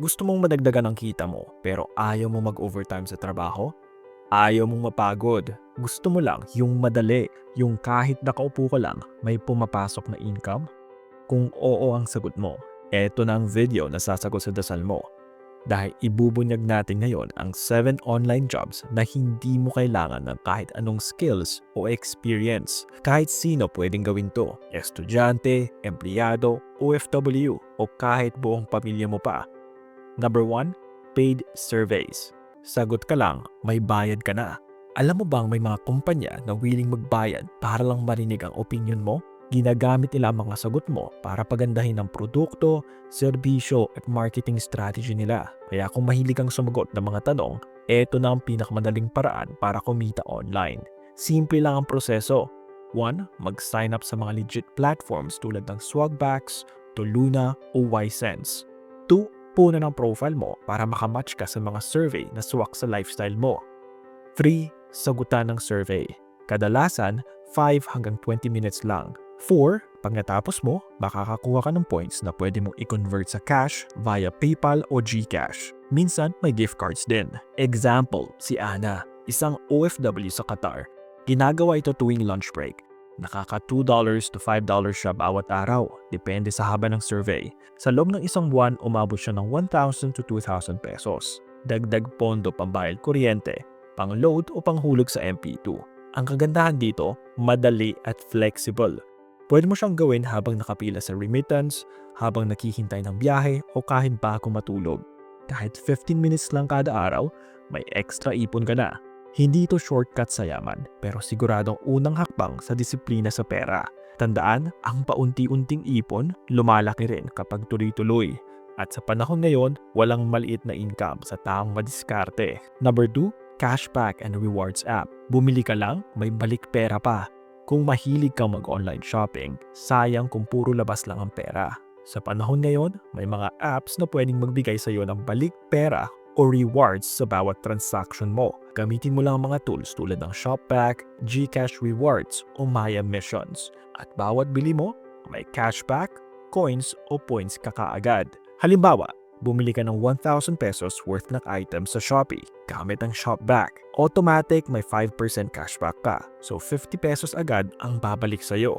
Gusto mong madagdagan ang kita mo pero ayaw mo mag-overtime sa trabaho? Ayaw mong mapagod. Gusto mo lang yung madali, yung kahit nakaupo ka lang may pumapasok na income? Kung oo ang sagot mo, eto na ang video na sasagot sa dasal mo. Dahil ibubunyag natin ngayon ang 7 online jobs na hindi mo kailangan ng kahit anong skills o experience. Kahit sino pwedeng gawin to. Estudyante, empleyado, OFW o kahit buong pamilya mo pa. Number 1, paid surveys. Sagot ka lang, may bayad ka na. Alam mo bang may mga kumpanya na willing magbayad para lang marinig ang opinion mo? Ginagamit nila ang mga sagot mo para pagandahin ang produkto, serbisyo at marketing strategy nila. Kaya kung mahilig kang sumagot ng mga tanong, eto na ang pinakamadaling paraan para kumita online. Simple lang ang proseso. 1. Mag-sign up sa mga legit platforms tulad ng Swagbucks, Toluna o Ysense. 2. Puno ng profile mo para makamatch ka sa mga survey na swak sa lifestyle mo. 3. Sagutan ng survey. Kadalasan, 5 hanggang 20 minutes lang. 4. Pag natapos mo, makakakuha ka ng points na pwede mong i-convert sa cash via PayPal o GCash. Minsan, may gift cards din. Example, si Ana, isang OFW sa Qatar. Ginagawa ito tuwing lunch break. Nakaka $2 to $5 siya bawat araw, depende sa haba ng survey. Sa loob ng isang buwan, umabot siya ng 1,000 to 2,000 pesos. Dagdag pondo pambayad kuryente, pang-load o panghulog sa MP2. Ang kagandahan dito, madali at flexible. Pwede mo siyang gawin habang nakapila sa remittance, habang naghihintay ng biyahe o kahit bago matulog. Kahit 15 minutes lang kada araw, may extra ipon ka na. Hindi ito shortcut sa yaman, pero siguradong unang hakbang sa disiplina sa pera. Tandaan, ang paunti-unting ipon, lumalaki rin kapag tuloy-tuloy. At sa panahon ngayon, walang maliit na income sa taong madiskarte. Number 2, Cashback and Rewards app. Bumili ka lang, may balik pera pa. Kung mahilig kang mag-online shopping, sayang kung puro labas lang ang pera. Sa panahon ngayon, may mga apps na pwedeng magbigay sa iyo ng balik pera o rewards sa bawat transaction mo. Gamitin mo lang ang mga tools tulad ng Shopback, Gcash Rewards o Maya Missions. At bawat bili mo, may cashback, coins o points ka kaagad. Halimbawa, bumili ka ng 1,000 pesos worth ng item sa Shopee gamit ang Shopback. Automatic may 5% cashback ka. So 50 pesos agad ang babalik sa'yo.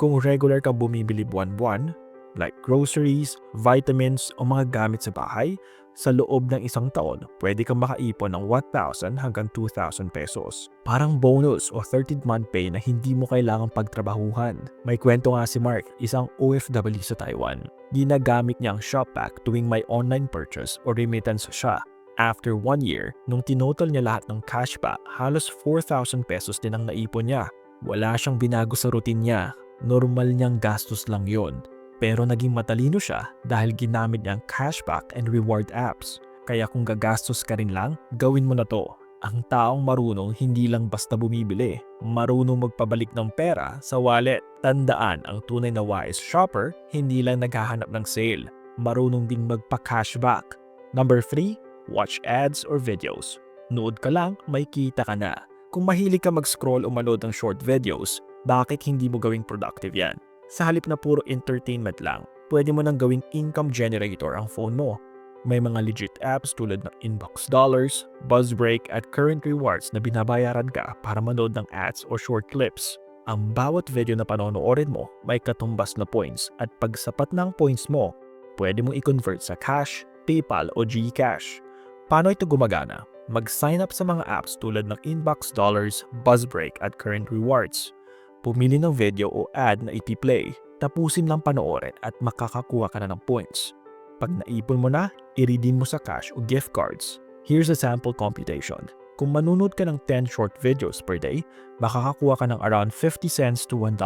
Kung regular kang bumibili buwan-buwan, like groceries, vitamins o mga gamit sa bahay, sa loob ng isang taon, pwede kang makaipon ng 1,000 hanggang 2,000 pesos. Parang bonus o 13th month pay na hindi mo kailangang pagtrabahuhan. May kwento nga si Mark, isang OFW sa Taiwan. Ginagamit niya ang Shopback tuwing may online purchase o remittance siya. After one year, nung tinotal niya lahat ng cashback, halos 4,000 pesos din ang naipon niya. Wala siyang binago sa routine niya. Normal niyang gastos lang yon. Pero naging matalino siya dahil ginamit niya ang cashback and reward apps. Kaya kung gagastos ka rin lang, gawin mo na to. Ang taong marunong hindi lang basta bumibili, marunong magpabalik ng pera sa wallet. Tandaan, ang tunay na wise shopper hindi lang naghahanap ng sale, marunong ding magpa-cashback. Number 3, watch ads or videos. Nood ka lang, may kita ka na. Kung mahilig ka mag-scroll o manood ng short videos, bakit hindi mo gawing productive yan? Sa halip na puro entertainment lang, pwede mo nang gawing income generator ang phone mo. May mga legit apps tulad ng Inbox Dollars, Buzzbreak at Current Rewards na binabayaran ka para manood ng ads o short clips. Ang bawat video na panonoorin mo may katumbas na points at pag sapat ng points mo, pwede mong i-convert sa cash, PayPal o GCash. Paano ito gumagana? Mag-sign up sa mga apps tulad ng Inbox Dollars, Buzzbreak at Current Rewards. Pumili ng video o ad na iti-play, tapusin lang panoorin at makakakuha ka na ng points. Pag naipon mo na, i-redeem mo sa cash o gift cards. Here's a sample computation. Kung manunod ka ng 10 short videos per day, makakakuha ka ng around 50 cents to $1.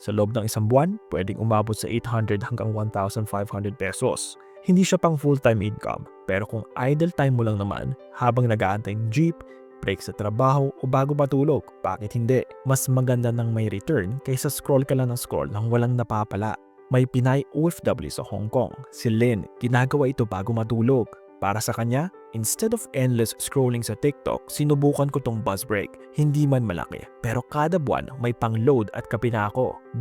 Sa loob ng isang buwan, pwedeng umabot sa 800 hanggang 1,500 pesos. Hindi siya pang full-time income, pero kung idle time mo lang naman, habang nag-aantay ng jeep, break sa trabaho o bago matulog. Bakit hindi? Mas maganda nang may return kaysa scroll ka lang ng scroll nang walang napapala. May Pinay OFW sa Hong Kong, si Lynn, ginagawa ito bago matulog. Para sa kanya, instead of endless scrolling sa TikTok, sinubukan ko tong buzz break. Hindi man malaki, pero kada buwan may pang-load at kape na.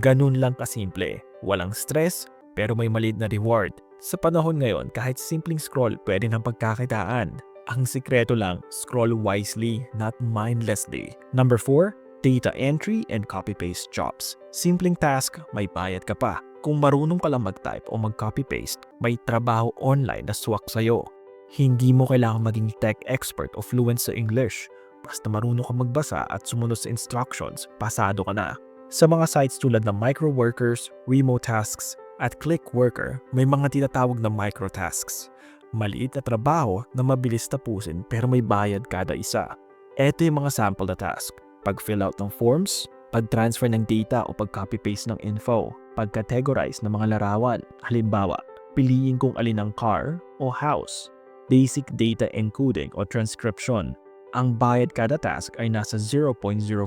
Ganun lang kasimple. Walang stress, pero may maliit na reward. Sa panahon ngayon, kahit simpleng scroll pwede ng pagkakitaan. Ang sikreto lang, scroll wisely, not mindlessly. Number 4, data entry and copy-paste jobs. Simpleng task, may bayad ka pa. Kung marunong ka lang mag-type o mag-copy-paste, may trabaho online na swak sa'yo. Hindi mo kailangan maging tech expert o fluent sa English. Basta marunong ka magbasa at sumunod sa instructions, pasado ka na. Sa mga sites tulad ng micro-workers, remote tasks, at click worker, may mga tinatawag na microtasks. Maliit na trabaho na mabilis tapusin pero may bayad kada isa. Ito yung mga sample na task. Pag-fill out ng forms, pag-transfer ng data o pag-copy-paste ng info, pag-categorize ng mga larawan. Halimbawa, piliin kung alin ang car o house. Basic data encoding o transcription. Ang bayad kada task ay nasa $0.05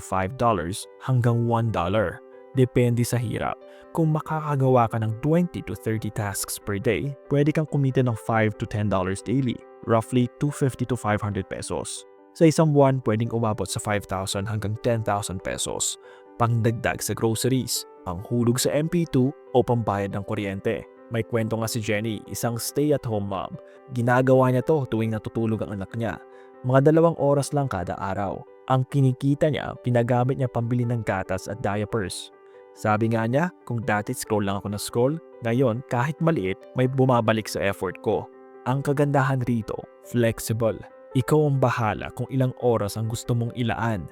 hanggang $1. Depende sa hirap. Kung makakagawa ka ng 20 to 30 tasks per day, pwede kang kumita ng 5 to 10 dollars daily, roughly 250 to 500 pesos. Sa isang buwan, pwedeng umabot sa 5,000 hanggang 10,000 pesos. Pangdagdag sa groceries, panghulog sa MP2 o pambayad ng kuryente. May kwento nga si Jenny, isang stay-at-home mom. Ginagawa niya to tuwing natutulog ang anak niya. Mga dalawang oras lang kada araw. Ang kinikita niya, pinagamit niya pambili ng gatas at diapers. Sabi nga niya, kung dati scroll lang ako na scroll, ngayon kahit maliit, may bumabalik sa effort ko. Ang kagandahan rito, flexible. Ikaw ang bahala kung ilang oras ang gusto mong ilaan.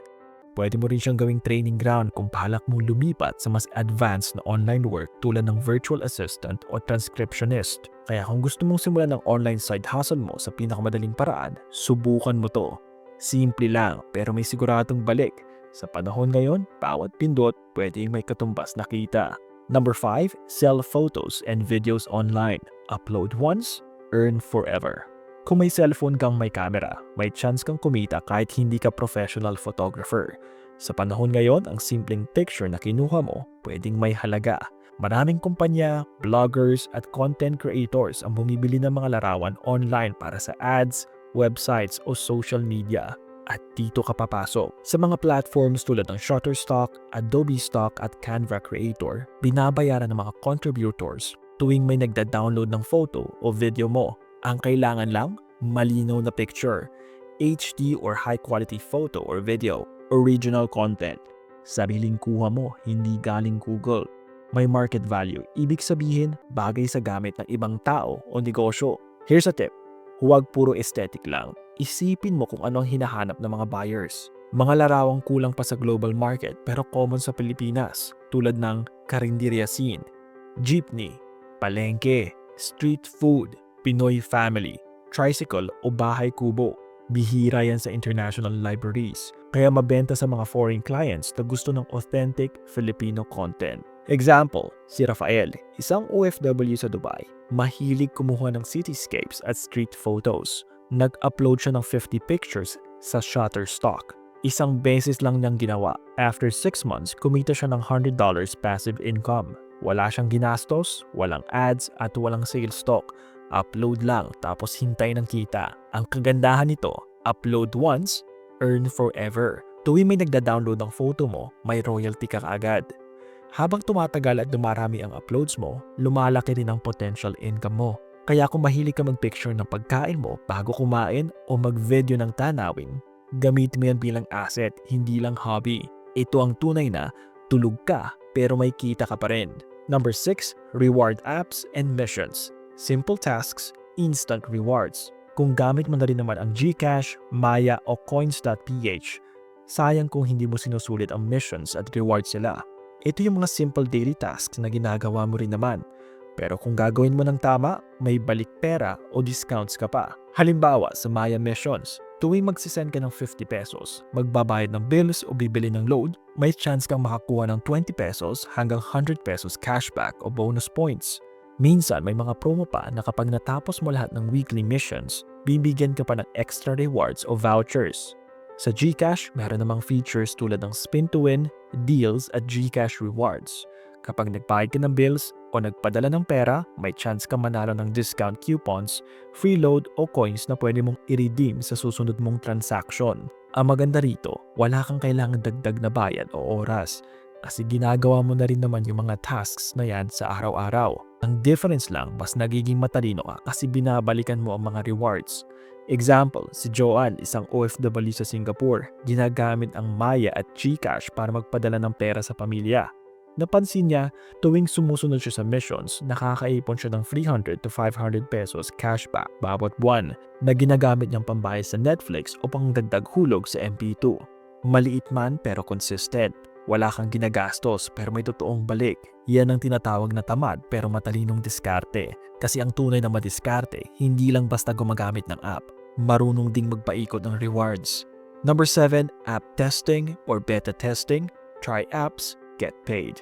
Pwede mo rin siyang gawing training ground kung palak mong lumipat sa mas advanced na online work tulad ng virtual assistant o transcriptionist. Kaya kung gusto mong simulan ng online side hustle mo sa pinakamadaling paraan, subukan mo to. Simple lang pero may siguradong balik sa panahon ngayon, bawat pindot pwedeng may katumbas na kita. Number 5, sell photos and videos online. Upload once, earn forever. Kung may cellphone kang may camera, may chance kang kumita kahit hindi ka professional photographer. Sa panahon ngayon, ang simpleng picture na kinuha mo pwedeng may halaga. Maraming kumpanya, bloggers at content creators ang bumibili ng mga larawan online para sa ads, websites o social media at dito ka papasok. Sa mga platforms tulad ng Shutterstock, Adobe Stock at Canva Creator, binabayaran ng mga contributors tuwing may nagda-download ng photo o video mo. Ang kailangan lang, malinaw na picture, HD or high quality photo or video, original content. Sariling kuha mo, hindi galing Google. May market value, ibig sabihin bagay sa gamit ng ibang tao o negosyo. Here's a tip, huwag puro aesthetic lang isipin mo kung ano ang hinahanap ng mga buyers. Mga larawang kulang pa sa global market pero common sa Pilipinas tulad ng karinderya scene, jeepney, palengke, street food, Pinoy family, tricycle o bahay kubo. Bihira yan sa international libraries, kaya mabenta sa mga foreign clients na gusto ng authentic Filipino content. Example, si Rafael, isang OFW sa Dubai, mahilig kumuha ng cityscapes at street photos nag-upload siya ng 50 pictures sa Shutterstock. Isang beses lang niyang ginawa. After 6 months, kumita siya ng $100 passive income. Wala siyang ginastos, walang ads at walang sales stock. Upload lang tapos hintay ng kita. Ang kagandahan nito, upload once, earn forever. Tuwing may nagda-download ng photo mo, may royalty ka kaagad. Habang tumatagal at dumarami ang uploads mo, lumalaki rin ang potential income mo. Kaya kung mahilig ka mag-picture ng pagkain mo bago kumain o mag-video ng tanawin, gamit mo yan bilang asset, hindi lang hobby. Ito ang tunay na tulog ka pero may kita ka pa rin. Number 6, reward apps and missions. Simple tasks, instant rewards. Kung gamit mo na rin naman ang GCash, Maya o Coins.ph, sayang kung hindi mo sinusulit ang missions at rewards sila. Ito yung mga simple daily tasks na ginagawa mo rin naman pero kung gagawin mo ng tama, may balik pera o discounts ka pa. Halimbawa sa Maya Missions, tuwing magsisend ka ng 50 pesos, magbabayad ng bills o bibili ng load, may chance kang makakuha ng 20 pesos hanggang 100 pesos cashback o bonus points. Minsan may mga promo pa na kapag natapos mo lahat ng weekly missions, bibigyan ka pa ng extra rewards o vouchers. Sa GCash, meron namang features tulad ng spin to win, deals at GCash rewards. Kapag nagbayad ka ng bills o nagpadala ng pera, may chance ka manalo ng discount coupons, free load o coins na pwede mong i-redeem sa susunod mong transaction. Ang maganda rito, wala kang kailangan dagdag na bayad o oras. kasi ginagawa mo na rin naman yung mga tasks na yan sa araw-araw. Ang difference lang, mas nagiging matalino ka kasi binabalikan mo ang mga rewards. Example, si Joanne, isang OFW sa Singapore, ginagamit ang Maya at GCash para magpadala ng pera sa pamilya. Napansin niya, tuwing sumusunod siya sa missions, nakakaipon siya ng 300 to 500 pesos cashback bawat buwan na ginagamit niyang pambayad sa Netflix o pangdagdag hulog sa MP2. Maliit man pero consistent. Wala kang ginagastos pero may totoong balik. Yan ang tinatawag na tamad pero matalinong diskarte. Kasi ang tunay na madiskarte, hindi lang basta gumagamit ng app. Marunong ding magpaikot ng rewards. Number 7, app testing or beta testing. Try apps, get paid.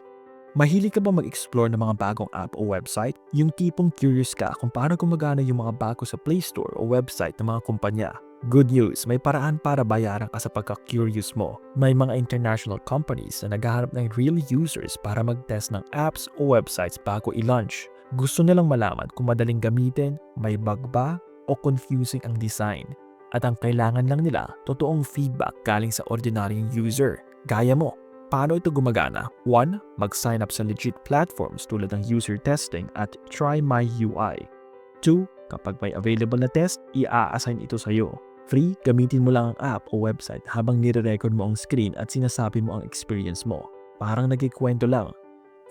Mahilig ka ba mag-explore ng mga bagong app o website? Yung tipong curious ka kung paano gumagana yung mga bago sa Play Store o website ng mga kumpanya. Good news, may paraan para bayaran ka sa pagka-curious mo. May mga international companies na naghahanap ng real users para mag-test ng apps o websites bago i-launch. Gusto nilang malaman kung madaling gamitin, may bug ba, o confusing ang design. At ang kailangan lang nila, totoong feedback galing sa ordinaryong user. Gaya mo, Paano ito gumagana? 1. Mag-sign up sa legit platforms tulad ng user testing at Try My UI. 2. Kapag may available na test, i-assign ito sa iyo. Free, gamitin mo lang ang app o website habang nire-record mo ang screen at sinasabi mo ang experience mo. Parang nagkikwento lang.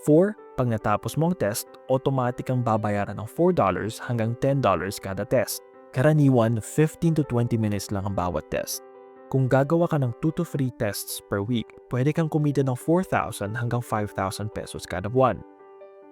4. Pag natapos mo ang test, automatic ang babayaran ng $4 hanggang $10 kada test. Karaniwan, 15 to 20 minutes lang ang bawat test. Kung gagawa ka ng 2 to 3 tests per week, pwede kang kumita ng 4,000 hanggang 5,000 pesos kada buwan.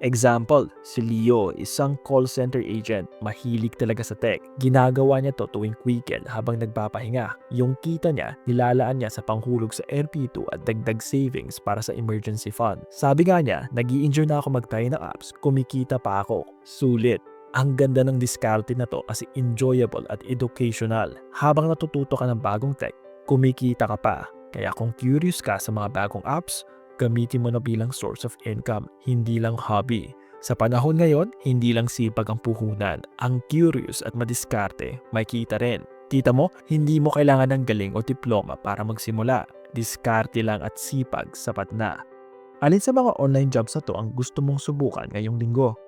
Example, si Leo, isang call center agent, mahilig talaga sa tech. Ginagawa niya to tuwing weekend habang nagpapahinga. Yung kita niya, nilalaan niya sa panghulog sa NP2 at dagdag savings para sa emergency fund. Sabi nga niya, nag enjoy na ako mag-try ng apps, kumikita pa ako. Sulit. Ang ganda ng diskarte na to kasi enjoyable at educational. Habang natututo ka ng bagong tech, kumikita ka pa. Kaya kung curious ka sa mga bagong apps, gamitin mo na bilang source of income, hindi lang hobby. Sa panahon ngayon, hindi lang sipag ang puhunan. Ang curious at madiskarte, may kita rin. Kita mo, hindi mo kailangan ng galing o diploma para magsimula. Diskarte lang at sipag sapat na. Alin sa mga online jobs na to ang gusto mong subukan ngayong linggo?